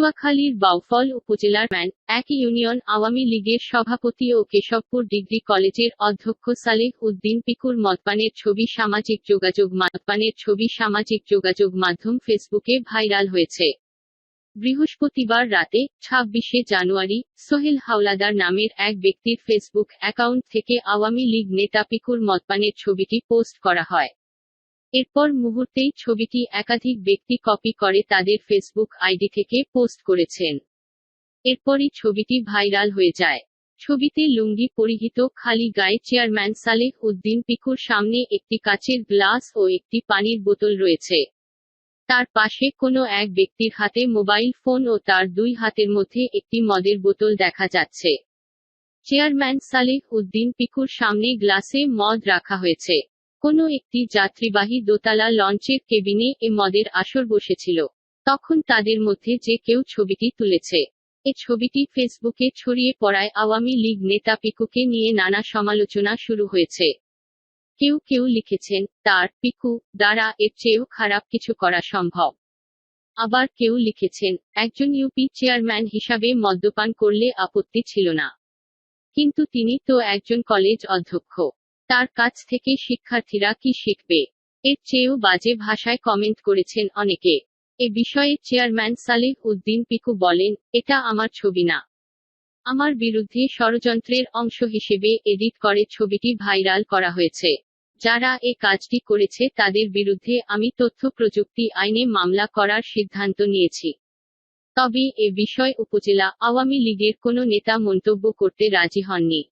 পটুয়াখালীর বাউফল উপজেলার ম্যান, এক ইউনিয়ন আওয়ামী লীগের সভাপতি ও কেশবপুর ডিগ্রি কলেজের অধ্যক্ষ সালেহ উদ্দিন পিকুর মতপানের ছবি সামাজিক যোগাযোগ মতপানের ছবি সামাজিক যোগাযোগ মাধ্যম ফেসবুকে ভাইরাল হয়েছে। বৃহস্পতিবার রাতে, ছাব্বিশে জানুয়ারি, সোহেল হাওলাদার নামের এক ব্যক্তির ফেসবুক অ্যাকাউন্ট থেকে আওয়ামী লীগ নেতা পিকুর মতপানের ছবিটি পোস্ট করা হয়। এরপর মুহূর্তেই ছবিটি একাধিক ব্যক্তি কপি করে তাদের ফেসবুক আইডি থেকে পোস্ট করেছেন। এরপরই ছবিটি ভাইরাল হয়ে যায়। ছবিতে লুঙ্গি পরিহিত খালি গায়ে চেয়ারম্যান সালেহ উদ্দিন পিকুর সামনে একটি কাচের গ্লাস ও একটি পানির বোতল রয়েছে। তার পাশে কোনো এক ব্যক্তির হাতে মোবাইল ফোন ও তার দুই হাতের মধ্যে একটি মদের বোতল দেখা যাচ্ছে। চেয়ারম্যান সালেহ উদ্দিন পিকুর সামনে গ্লাসে মদ রাখা হয়েছে। কোনো একটি যাত্রীবাহী দোতলা লঞ্চের কেবিনে এ মদের আসর বসেছিল। তখন তাদের মধ্যে যে কেউ ছবিটি তুলেছে। এ ছবিটি ফেসবুকে ছড়িয়ে পড়ায় আওয়ামী লীগ নেতা পিকুকে নিয়ে নানা সমালোচনা শুরু হয়েছে। কেউ কেউ লিখেছেন, তার পিকু, দ্বারা এর চেয়েও খারাপ কিছু করা সম্ভব। আবার কেউ লিখেছেন, একজন ইউপি চেয়ারম্যান হিসাবে মদ্যপান করলে আপত্তি ছিল না। কিন্তু তিনি তো একজন কলেজ অধ্যক্ষ। তার কাছ থেকে শিক্ষার্থীরা কি শিখবে? এর চেয়েও বাজে ভাষায় কমেন্ট করেছেন অনেকে। এ বিষয়ে চেয়ারম্যান সালেহ উদ্দিন পিকু বলেন, এটা আমার ছবি না। আমার বিরুদ্ধে ষড়যন্ত্রের অংশ হিসেবে এডিট করে ছবিটি ভাইরাল করা হয়েছে। যারা এ কাজটি করেছে তাদের বিরুদ্ধে আমি তথ্য প্রযুক্তি আইনে মামলা করার সিদ্ধান্ত নিয়েছি। তবে এ বিষয় উপজেলা আওয়ামী লীগের কোনো নেতা মন্তব্য করতে রাজি হননি।